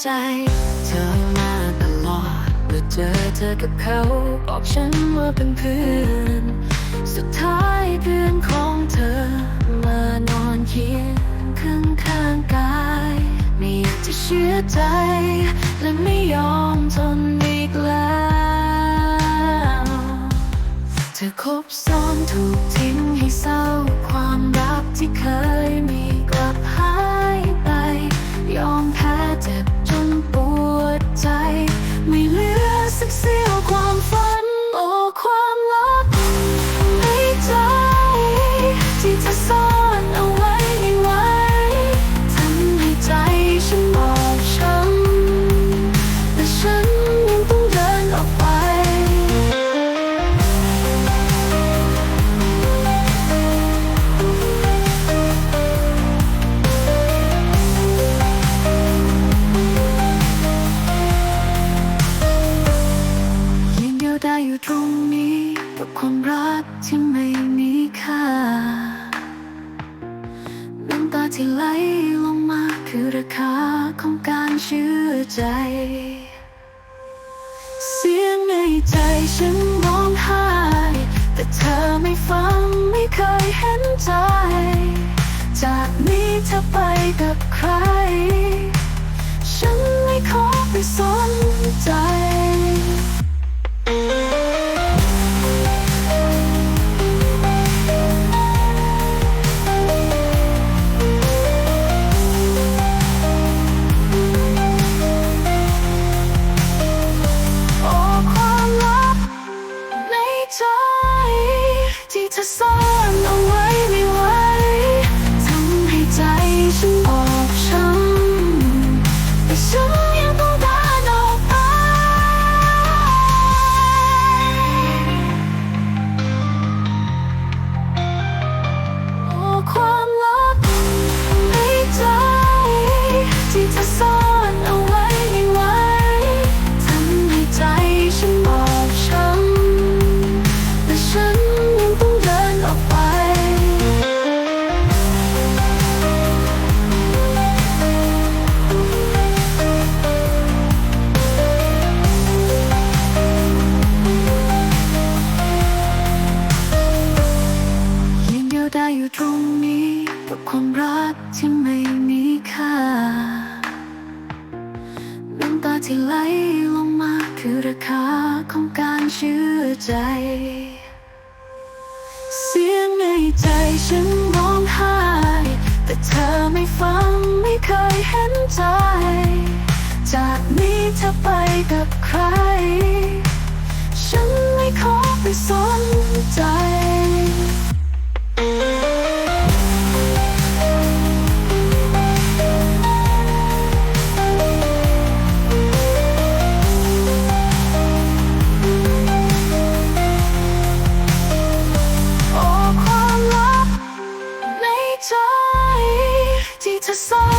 เธอมาตลอดเมื่อเจอเธอกับเขา บอกฉันว่าเป็นเพื่อน สุดท้ายเพื่อนของเธอ ได้อยู่ตรงนี้กับความรักที่ไม่มีค่าน้ำตาที่ไหลลงมาคือราคาของการเชื่อใจ เสียงในใจฉันร้องไห้แต่เธอไม่ฟังไม่เคยเห็นใจ จากนี้เธอไปกับใคร ฉันไม่ขอไปสนใจ ใจ ที่เธอซ่อนเอาไว้ อยู่ตรงนี้กับความรักที่ไม่มีค่าน้ำตาที่ไหลลงมาคือราคาของการเชื่อใจ เสียงในใจฉันร้องไห้ แต่เธอไม่ฟังไม่เคยเห็นใจ จากนี้เธอไปกับใคร ฉันไม่ขอไปสนใจ ที่